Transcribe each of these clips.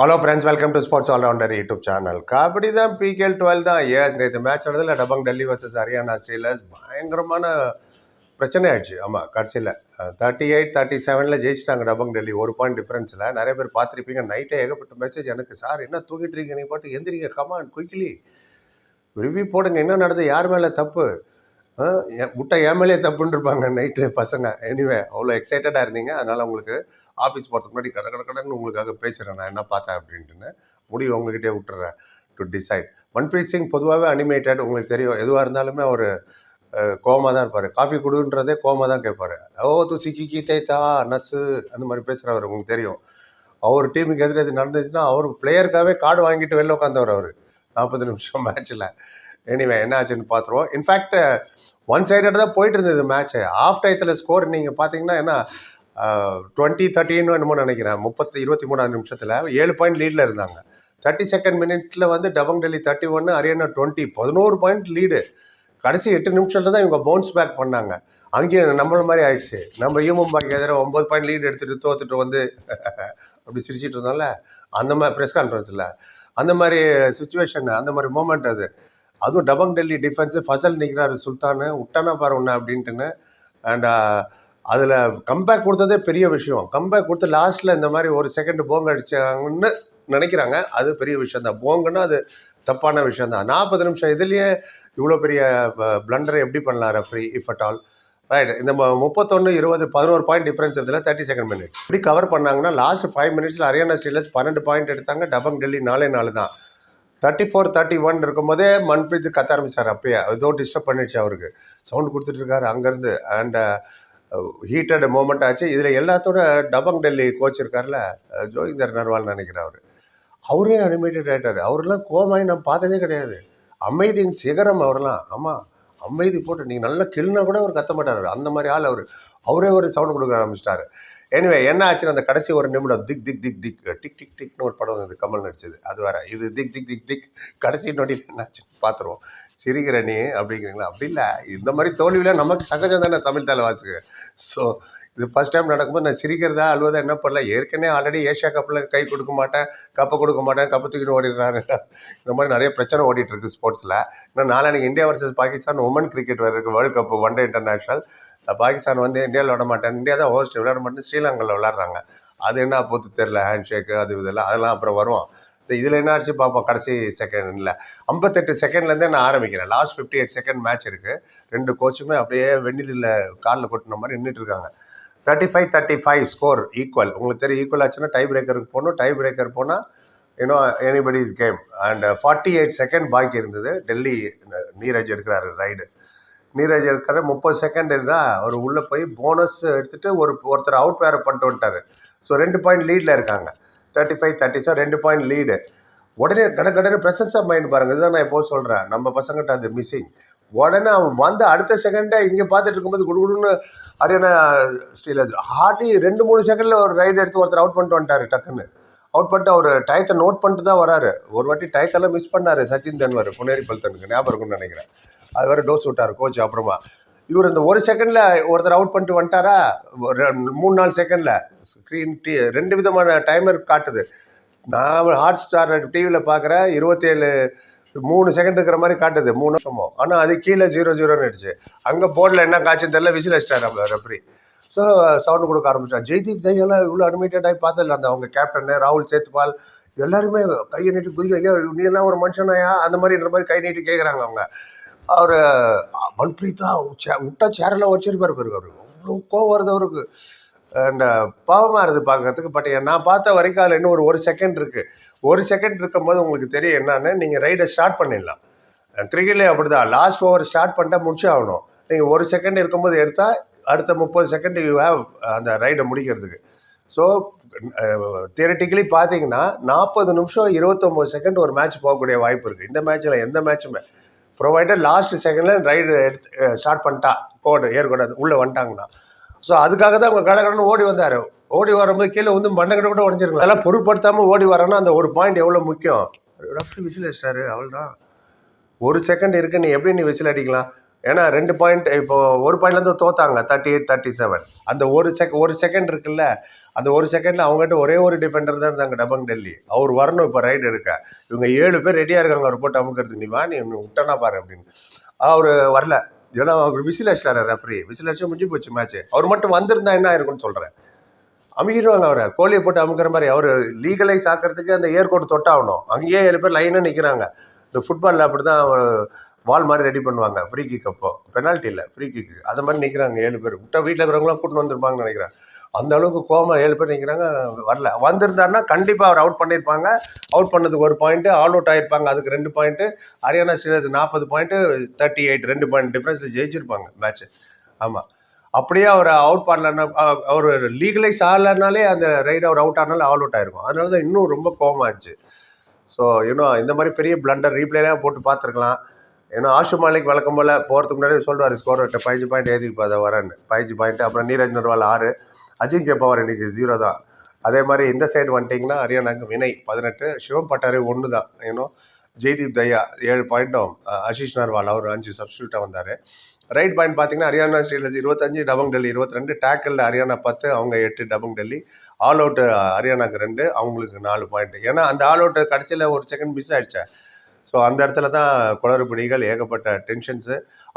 Hello friends welcome to sports allrounder YouTube channel kabaddi தான் PKL twelve தான். ஏஸ் நேற்று மேட்ச் நடந்ததில் டபங் டெல்லி வர்சஸ் ஹரியானா ஸ்ரீலர்ஸ் பயங்கரமான பிரச்சனை ஆயிடுச்சு ஆமாம் கடைசியில். தேர்ட்டி எயிட் தேர்ட்டி செவனில் ஜெயிச்சிட்டாங்க டபங் டெல்லி. ஒரு பாயிண்ட் டிஃப்ரென்ஸில் நிறைய பேர் பார்த்துருப்பீங்க. நைட்டே ஏகப்பட்ட மெசேஜ் எனக்கு. சார் என்ன தூக்கிட்டு இருக்கீங்க? நீ பாட்டு எந்திரிங்க. கமான் குயிக்லி ரிவ்யூ போடுங்க. என்ன நடந்தது? யார் மேலே தப்பு? என் முட்டை என் மேலே தப்புன்னு இருப்பாங்க நைட்டு பசங்க. எனிவே அவ்வளோ எக்ஸைட்டடாக இருந்தீங்க. அதனால் உங்களுக்கு ஆஃபீஸ் போகிறதுக்கு முன்னாடி கட கட கடன்னு உங்களுக்காக பேசுகிறேன் நான் என்ன பார்த்தேன் அப்படின்ட்டுன்னு முடிவு உங்ககிட்டே விட்டுறேன் டு டிசைட் மன்பிரீத் சிங் பொதுவாகவே அனிமேட்டட் உங்களுக்கு தெரியும். எதுவாக இருந்தாலுமே அவர் கோமா தான் இருப்பார். காஃபி குடுன்றதே கோமா தான் கேட்பார். ஓ தூ சிக்கி கீ தா நசு அந்த மாதிரி பேசுகிறவர் உங்களுக்கு தெரியும். அவர் டீமுக்கு எதிர எது நடந்துச்சுன்னா அவர் பிளேயருக்காகவே கார்டு வாங்கிட்டு வெளில உட்காந்தவர் அவர். நாற்பது நிமிஷம் மேட்ச்சில் எனிவே என்ன ஆச்சுன்னு பார்த்துருவோம். இன்ஃபேக்ட் ஒன் சைடட் தான் போயிட்டு இருந்தது மேட்ச்சு ஆஃப் டயத்தில் ஸ்கோர் நீங்கள் பார்த்தீங்கன்னா என்ன டுவெண்ட்டி தேர்ட்டின்னு என்னமோ நினைக்கிறேன். முப்பத்தி இருபத்தி மூணாவது நிமிஷத்தில் ஏழு பாயிண்ட் லீடில் இருந்தாங்க. தேர்ட்டி செகண்ட் மினிட்ல வந்து டபங் டெல்லி தேர்ட்டி ஒன்று ஹரியானா டுவெண்ட்டி பதினோரு பாயிண்ட் லீடு கடைசி எட்டு நிமிஷத்தில் தான் இவங்க பவுன்ஸ் பேக் பண்ணாங்க. அங்கேயும் நம்மள மாதிரி ஆயிடுச்சு. நம்ம யூ மும்பாய்க்கு எதிராக ஒம்பது பாயிண்ட் லீடு எடுத்துகிட்டு தோத்துட்டு வந்து அப்படி சிரிச்சிட்டு இருந்தோம்ல அந்த மாதிரி ப்ரெஸ் கான்ஃபரன்ஸில் அந்த மாதிரி சுச்சுவேஷன் அந்த மாதிரி மூமெண்ட் அது. அதுவும் டபங் டெல்லி டிஃபென்ஸு ஃபசல் நிற்கிறாரு சுல்தானு விட்டானா பாரு ஒன்று அப்படின்ட்டுன்னு. அண்ட் அதில் கம்பேக் கொடுத்ததே பெரிய விஷயம். கம்பேக் கொடுத்து லாஸ்ட்டில் இந்த மாதிரி ஒரு செகண்ட் போங்க அடிச்சாங்கன்னு நினைக்கிறாங்க. அது பெரிய விஷயம் தான். போங்கன்னா அது தப்பான விஷயம் தான். நாற்பது நிமிஷம் இதுலேயே இவ்வளோ பெரிய பிளண்டரை எப்படி பண்ணலாம் referee if at all right இந்த முப்பத்தொன்று இருபது பதினோரு பாயிண்ட் டிஃப்ரென்ஸ் இதில் தேர்ட்டி செகண்ட் மினிட் இப்படி கவர் பண்ணாங்கன்னா லாஸ்ட் ஃபைவ் மினிட்ஸில் ஹரியானா ஸ்டீலர்ஸ் பன்னெண்டு பாயிண்ட் எடுத்தாங்க. டபங் டெல்லி நாலே நாலு தான். தேர்ட்டி ஃபோர் தேர்ட்டி ஒன் இருக்கும்போதே மன்பிரீத் கத்த ஆரம்பித்தார் அப்பயே. ஏதோ டிஸ்டர்ப் பண்ணிடுச்சு அவருக்கு. சவுண்ட் கொடுத்துட்டு இருக்காரு அங்கேருந்து. அண்ட் ஹீட்டட் மூமெண்ட் ஆச்சு. இதில் எல்லாத்தோட டபங் டெல்லி கோச் இருக்கார்ல ஜோகிந்தர் நர்வால் நினைக்கிறேன் அவர். அவரே அனிமேட்டட் ஆகிட்டார் அவரெல்லாம் கோமாயி நான் பார்த்ததே கிடையாது. அமைதியின் சிகரம் அவரெல்லாம் ஆமாம் அமைதி போட்டு நீங்கள் நல்லா கிள்னா கூட அவர் கத்த மாட்டார். அந்த மாதிரி ஆள் அவர். அவரே ஒரு சவுண்ட் கொடுக்க ஆரம்பிச்சிட்டாரு. எனிவே என்ன ஆச்சுன்னா அந்த கடைசி ஒரு நிமிடம் திக் திக் திக் திக் டிக் டிக் டிக்னு ஒரு படம் வந்து கமல் நடிச்சது. அது வேற. இது திக் திக் திக் திக் கடைசி நொடியில் என்னாச்சு பார்த்துருவோம் சிரிக்கிற நீ அப்படிங்கிறீங்களா? அப்படி இல்லை. இந்த மாதிரி தோல்வியில் நமக்கு சகஜம் தானே தமிழ் தலைவாசுக்கு ஸோ இது ஃபஸ்ட் டைம் நடக்கும்போது நான் சிரிக்கிறதா அழுவதா என்ன பண்ணல. ஏற்கனவே ஆல்ரெடி ஏஷியா கப்பில் கை கொடுக்க மாட்டேன் கப்பை கொடுக்க மாட்டேன் கப்பை தூக்கின்னு ஓடிடுறாரு. இந்த மாதிரி நிறைய பிரச்சனை ஓடிட்டு இருக்கு ஸ்போர்ட்ஸில் நான் நாளைக்கு India versus Pakistan women cricket வேறு world cup one day international Pakistan வந்து இந்தியாவில் விட மாட்டேன். இந்தியா தான் ஹோஸ்ட் விளையாட மாட்டேன் ஸ்ரீலங்காவில் விளாட்றாங்க அது என்ன பொறுத்து தெரில ஹேண்ட் ஷேக்கு அது இதெல்லாம். அதெல்லாம் அப்புறம் வருவோம். இதில் என்ன ஆச்சு பார்ப்போம் கடைசி செகண்டில் ஐம்பத்தெட்டு செகண்ட்லேருந்தே நான் ஆரம்பிக்கிறேன். Last fifty eight second match இருக்குது ரெண்டு கோச்சுமே அப்படியே வெண்ணிலில் காலில் கொட்டின மாதிரி நின்றுட்டு இருக்காங்க. Thirty five thirty five score equal உங்களுக்கு தெரியும் ஈக்குவல் ஆச்சுன்னா டை பிரேக்கருக்கு போகணும். டை பிரேக்கர் போனால் you know anybody is game and forty eight second பாக்கி இருந்தது. டெல்லி நீரஜ் எடுக்கிறாரு ரைடு நீரஜ் எடுக்கிற முப்பது செகண்ட் இருந்தால் அவர் உள்ளே போய் போனஸ் எடுத்துகிட்டு ஒரு ஒருத்தர் அவுட் வேறு பண்ணிட்டு வந்துட்டார். ஸோ ரெண்டு பாயிண்ட் லீடில் இருக்காங்க. தேர்ட்டி ஃபைவ் தேர்ட்டி சார் ரெண்டு பாயிண்ட் லீடு உடனே கட கடன்னு பிரசன்ஸ் ஆஃப் மைண்ட் பாருங்கள் இதுதான் நான் எப்போ சொல்கிறேன் நம்ம பசங்கிட்ட அது மிஸ்ஸிங் உடனே அவன் வந்து அடுத்த செகண்டே இங்கே பார்த்துட்டு இருக்கும்போது குடுகுடுன்னு ஹரியானா ஸ்டீலர்ஸ் ஹார்ட்லி ரெண்டு மூணு செகண்டில் ஒரு ரைடு எடுத்து ஒருத்தர் அவுட் பண்ணிட்டு வந்துட்டார் டக்குன்னு. அவுட் பண்ணிட்டு அவர் டயத்தை நோட் பண்ணிட்டு தான் வராரு. ஒரு வாட்டி டயத்தெல்லாம் மிஸ் பண்ணார் சச்சின் தன்வர் புனேரி பல்தனுக்கு. ஞாபகம் இருக்கும்னு நினைக்கிறேன். அது வேறு டோஸ் விட்டார் கோச் அப்புறமா. இவர் இந்த ஒரு செகண்டில் ஒருத்தர் அவுட் பண்ணிட்டு வந்துட்டாரா? ஒரு மூணு நாலு செகண்டில் ஸ்க்ரீன் டி ரெண்டு விதமான டைமர் காட்டுது. நான் ஹாட் ஸ்டார் டிவியில் பார்க்குறேன் இருபத்தேழு மூணு செகண்ட் இருக்கிற மாதிரி காட்டுது மூணு வருஷமும் ஆனால் அது கீழே ஜீரோ ஜீரோன்னு ஆயிடுச்சு. அங்கே போர்டில் என்ன காய்ச்சுன்னு தெரியல விசில் அடிச்சிட்டார் ரெஃப்ரி ஸோ சவுண்டு uh, கொடுக்க ஆரம்பித்தான் ஜெய்தீப் ஜெயெல்லாம் இவ்வளோ அனிமேட்டட் ஆகி பார்த்ததில்ல. அந்த அவங்க கேப்டனு ராகுல் சேத்பால் எல்லாருமே கையை நீட்டி குதிக்க ஐயா நீ எல்லாம் ஒரு மனுஷனாயா அந்த மாதிரின்ற மாதிரி கை நீட்டி கேட்குறாங்க அவங்க. அவர் மன்பிரீத்தா சே- விட்டா சேரெல்லாம் வச்சிருப்பார் பிறகு அவருக்கு அவ்வளோ கோவம் வருது அவருக்கு. அண்ட் uh, பாவமாக இருக்குது பார்க்கறதுக்கு. பட் நான் பார்த்த வரைக்கும் அதில் இன்னும் ஒரு ஒரு செகண்ட் இருக்குது ஒரு செகண்ட் இருக்கும்போது உங்களுக்கு தெரியும் என்னன்னு நீங்கள் ரைடை ஸ்டார்ட் பண்ணிடலாம். கிரிக்கெட்லேயே அப்படி தான் லாஸ்ட் ஓவர் ஸ்டார்ட் பண்ணிட்டா முடிச்சு ஆகணும். நீங்கள் ஒரு செகண்ட் இருக்கும்போது எடுத்தால் அடுத்த முப்பது செகண்ட் யூ ஹேவ் அந்த ரைடை முடிக்கிறதுக்கு. ஸோ தியரட்டிக்கலி uh, பார்த்தீங்கன்னா நாற்பது நிமிஷம் இருபத்தொம்போது செகண்ட் ஒரு மேட்ச் போகக்கூடிய வாய்ப்பு இருக்குது இந்த மேட்ச்சில் எந்த மேட்சுமே ப்ரொவைடர் லாஸ்ட் செகண்டில் ரைடு எடுத்து uh, ஸ்டார்ட் பண்ணிட்டா. கோடு ஏற்கூடாது உள்ளே வந்துட்டாங்கன்னா. ஸோ அதுக்காக தான் அவங்க கடகடன்னு ஓடி வந்தார். ஓடி வரும்போது கீழே வந்து மண்டகட கூட உடஞ்சிருக்கலாம் அதெல்லாம் பொருட்படுத்தாமல் ஓடி வரேன்னா அந்த ஒரு பாயிண்ட் எவ்வளோ முக்கியம்? ரஃப்ரி விசில் அடிச்சிட்டாரு அவள் தான் ஒரு செகண்ட் இருக்கு நீ எப்படி நீ விசில் அடிக்கலாம்? ஏன்னா ரெண்டு பாயிண்ட் இப்போ ஒரு பாயிண்ட்லேருந்து தோத்தாங்க தேர்ட்டி எயிட் தேர்ட்டி செவன் அந்த ஒரு செக் ஒரு செகண்ட் இருக்குல்ல அந்த ஒரு செகண்டில் அவங்ககிட்ட ஒரே ஒரு டிஃபெண்டர் தான் இருந்தாங்க டபங் டெல்லி. அவர் வரணும் இப்போ ரைடு எடுக்க. இவங்க ஏழு பேர் ரெடியாக இருக்காங்க அவர் போட்டு அமுக்கிறதுக்கு. நீ வா நீ இன்னும் விட்டனா பாரு அப்படின்னு. அவர் வரல. ஏன்னா அவர் விசில் அடிச்சிட்டாரு ரெஃப்ரி விசில் அடிச்சு முடிஞ்சு போச்சு மேட்ச் அவர் மட்டும் வந்திருந்தா என்ன இருக்கும்னு சொல்கிறேன் அமுக்கிடுவாங்க அவரை. கோழியை போட்டு அமுக்கிற மாதிரி அவர் லீகலைஸ் ஆக்கிறதுக்கு அந்த ஏர்கோட் தொட்டாகணும். அங்கேயே ஏழு பேர் லைனாக நிற்கிறாங்க இந்த ஃபுட்பாலில் அப்படி தான் வால் மாதிரி ரெடி பண்ணுவாங்க. ஃப்ரீ கிக் அப்போ. பெனால்ட்டி இல்லை. ஃப்ரீ கிக்கு அது மாதிரி நிற்கிறாங்க ஏழு பேர். விட்டா வீட்டில் இருக்கிறவங்களாம் கூட்டின்னு வந்திருப்பாங்கன்னு நினைக்கிறேன். அந்த அளவுக்கு கோமா ஏழு பேர் நிற்கிறாங்க வரல. வந்திருந்தாருன்னா கண்டிப்பாக அவர் அவுட் பண்ணியிருப்பாங்க. அவுட் பண்ணதுக்கு ஒரு பாயிண்ட்டு ஆல் அவுட் ஆயிருப்பாங்க. அதுக்கு ரெண்டு பாயிண்ட்டு ஹரியானா ஸ்ரீராஜ் நாற்பது பாயிண்ட்டு தேர்ட்டி எயிட் ரெண்டு பாயிண்ட் டிஃப்ரென்ஸில் ஜெயிச்சிருப்பாங்க மேட்ச்சு ஆமாம் அப்படியே அவர் அவுட் பண்ணலன்னா அவர் லீகலைஸ் ஆகலைனாலே அந்த ரைடு அவர் அவுட் ஆனாலும் ஆல் அவுட் ஆயிருக்கும். அதனால தான் இன்னும் ரொம்ப கோமாச்சு ஸோ இன்னும் இந்த மாதிரி பெரிய பிளண்டர் ரீப்ளேலாம் போட்டு பார்த்துருக்கலாம். ஏன்னா ஆஷு மாலிக் வழக்கம் போல் போகிறதுக்கு முன்னாடி சொல்லுவார் ஸ்கோர் பதினஞ்சு பாயிண்ட் ஏதிக்கு அதை வரேன்னு. பதினஞ்சு பாயிண்ட் அப்புறம் நீரஜ் நர்வால் ஆறு அஜிங்கே பவர் இன்னைக்கு ஜீரோ தான். அதே மாதிரி இந்த சைடு வந்துட்டிங்கன்னா ஹரியானாக்கு வினய் பதினெட்டு சிவம் பட்டாரி ஒன்று தான். ஏன்னோ ஜெய்தீப் தையா ஏழு பாயிண்ட்டும் ஆஷிஷ் நர்வால் அவர் அஞ்சு சப்ஸ்டியூட்டாக வந்தார். ரைட் பாயிண்ட் பார்த்தீங்கன்னா ஹரியானா ஸ்டீலர்ஸ் இருபத்தஞ்சு டபங் டெல்லி இருபத்தி ரெண்டு டேக்கிளில் ஹரியானா பத்து அவங்க எட்டு டபங் டெல்லி. ஆல் அவுட்டு ஹரியானாக்கு ரெண்டு அவங்களுக்கு நாலு பாயிண்ட் ஏன்னா அந்த ஆல் அவுட்டு கடைசியில் ஒரு செகண்ட் மிஸ் ஆயிடுச்சே. ஸோ அந்த இடத்துல தான் குளறுபடிகள் ஏகப்பட்ட டென்ஷன்ஸு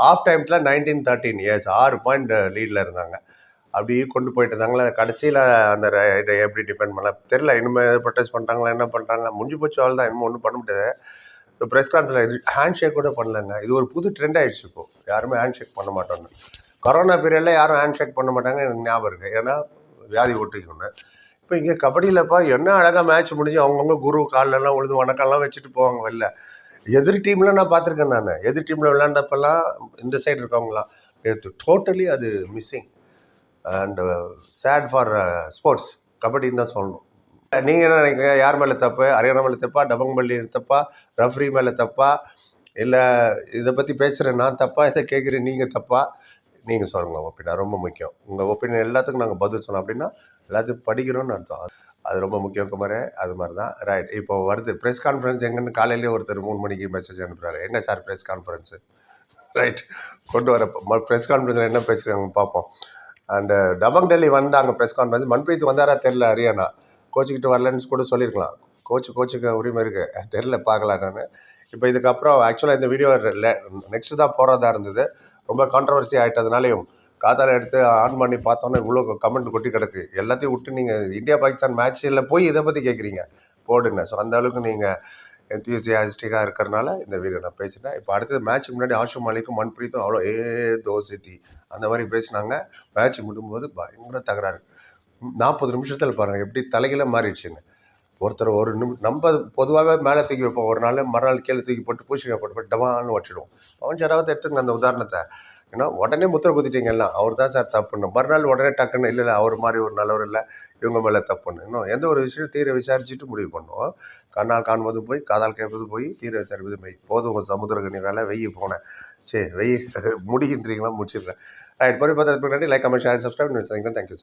ஆஃப் டைம்ஸில் நைன்டீன் தேர்ட்டீன் இயர்ஸ் ஆறு பாயிண்ட் லீடில் இருந்தாங்க. அப்படி கொண்டு போயிட்டு இருந்தாங்களே கடைசியில் அந்த இதை எப்படி டிபெண்ட் பண்ணல தெரில இனிமேல் ப்ரொட்டஸ்ட் பண்ணுறாங்களா என்ன பண்ணுறாங்க முடிஞ்சு போச்சு ஆள் தான் இன்னும் ஒன்றும் பண்ண முடியாது. இப்போ ப்ரெஸ் கான்ஃபரன்ஸ் ஹேண்ட் ஷேக் கூட பண்ணலங்க. இது ஒரு புது ட்ரெண்ட் ஆகிடுச்சு இப்போ. யாருமே ஹேண்ட் ஷேக் பண்ண மாட்டோம்னு. கொரோனா பீரியடில் யாரும் ஹேண்ட் ஷேக் பண்ண மாட்டாங்க எனக்கு ஞாபகம் இருக்குது ஏன்னா வியாதி ஒட்டிக்கணும் இப்போ இங்கே கபடியிலப்பா என்ன அழகாக மேட்ச் முடிஞ்சு அவங்கவுங்க குரு கால்லெல்லாம் உழுது வணக்கம்லாம் வச்சுட்டு போவாங்க வெளில. எதிர் டீமில் நான் பார்த்துருக்கேன் நான். எதிர் டீமில் விளையாண்டப்பெல்லாம் இந்த சைடு இருக்கவங்களாம் நேற்று டோட்டலி அது missing and sad for sports கபடின்னு தான் சொல்லணும். நீங்கள் என்ன நினைக்கிறீங்க? யார் மேலே தப்பு? ஹரியானா மேலே தப்பா? டபங் பள்ளி தப்பா? ரஃப்ரி மேலே தப்பா? இல்லை இதை பற்றி பேசுகிறேன் நான் தப்பா? இதை கேட்குறேன் நீங்கள் தப்பா? நீங்கள் சொல்லுங்கள் ஒப்பீனியன் ரொம்ப முக்கியம். உங்கள் ஒப்பீனியன் எல்லாத்துக்கும் நாங்கள் பதில் சொன்னோம் அப்படின்னா எல்லாத்தையும் படிக்கிறோம்னு அர்த்தம். அது ரொம்ப முக்கியம் குமாரே அது மாதிரி தான் ரைட் இப்போ வருது. ப்ரெஸ் கான்ஃபரன்ஸ் எங்கன்னு காலையிலேயே ஒருத்தர் மூணு மணிக்கு மெசேஜ் அனுப்புகிறாரு எங்கே சார் ப்ரெஸ் கான்ஃபரன்ஸு ரைட் கொண்டு வர ப்ரெஸ் கான்ஃபரன்ஸில் என்ன பேசுகிறாங்க பார்ப்போம் அண்டு டபங் டெல்லி வந்தாங்க ப்ரெஸ் கான்ஃபரன்ஸ் மன்பிரீத் வந்தாரா தெரில ஹரியானா. கோச்சுக்கிட்டு வரலன்னு கூட சொல்லியிருக்கலாம். கோச்சு கோச்சுக்கு உரிமை இருக்குது தெரில பார்க்கலாம் நான். இப்போ இதுக்கப்புறம் ஆக்சுவலாக இந்த வீடியோ நெக்ஸ்ட்டு தான் போகிறதா இருந்தது. ரொம்ப கான்ட்ரவர்சி ஆகிட்டதுனாலையும் காத்தால எடுத்து ஆன் பண்ணி பார்த்தோன்னே இவ்வளோ கமெண்ட் கொட்டி கிடக்கு. எல்லாத்தையும் விட்டு நீங்கள் இந்தியா பாகிஸ்தான் மேட்ச்சில் போய் இதை பற்றி கேட்குறீங்க போடுங்க. ஸோ அந்த அளவுக்கு நீங்கள் என்தியூசியாஸ்டிக்காக இருக்கிறனால இந்த வீடியோ நான் பேசினேன் இப்போ அடுத்தது மேட்ச்சுக்கு முன்னாடி ஆஷு மாலிக்கும் மன்பிரீத்தும் அவ்வளோ ஏ தோசித்தி அந்த மாதிரி பேசினாங்க. மேட்ச் முடியும்போது பயங்கர தகராறு. நாற்பது நிமிஷத்தில் பாருங்கள் எப்படி தலையில மாறிடுச்சுன்னு. ஒருத்தர் ஒரு நிமி நம்ம பொதுவாகவே மேலே தூக்கி வைப்போம். ஒரு நாள் மறுநாள் கீழே தூக்கி போட்டு பூச்சிக்காய் போட்டு போட்டு டமான்னு வச்சிடுவோம் அவன் யாராவது எடுத்துங்க அந்த உதாரணத்தை. ஏன்னா உடனே முத்திரை குத்திட்டீங்க எல்லாம் அவர் தான் சார் தப்புன்னு. மறுநாள் உடனே டக்குன்னு இல்லை இல்லை அவர் மாதிரி ஒரு நல்லவர் இல்லை இவங்க மேலே தப்புன்னு. இன்னும் எந்த ஒரு விஷயம் தீர விசாரிச்சுட்டு முடிவு பண்ணுவோம். கண்ணால் காண்பது போய் காதால் கேட்பது போய் தீர விசாரிப்பது போய் போதும் உங்கள் சமுத்திரக்கணி வேலை வெய்ய போனேன். சரி வெய்ய முடிகின்றீங்களா முடிச்சிடுறேன். ரைட் பொறுப்பு பார்த்ததுக்கு முன்னாடி like comment share subscribe thank you so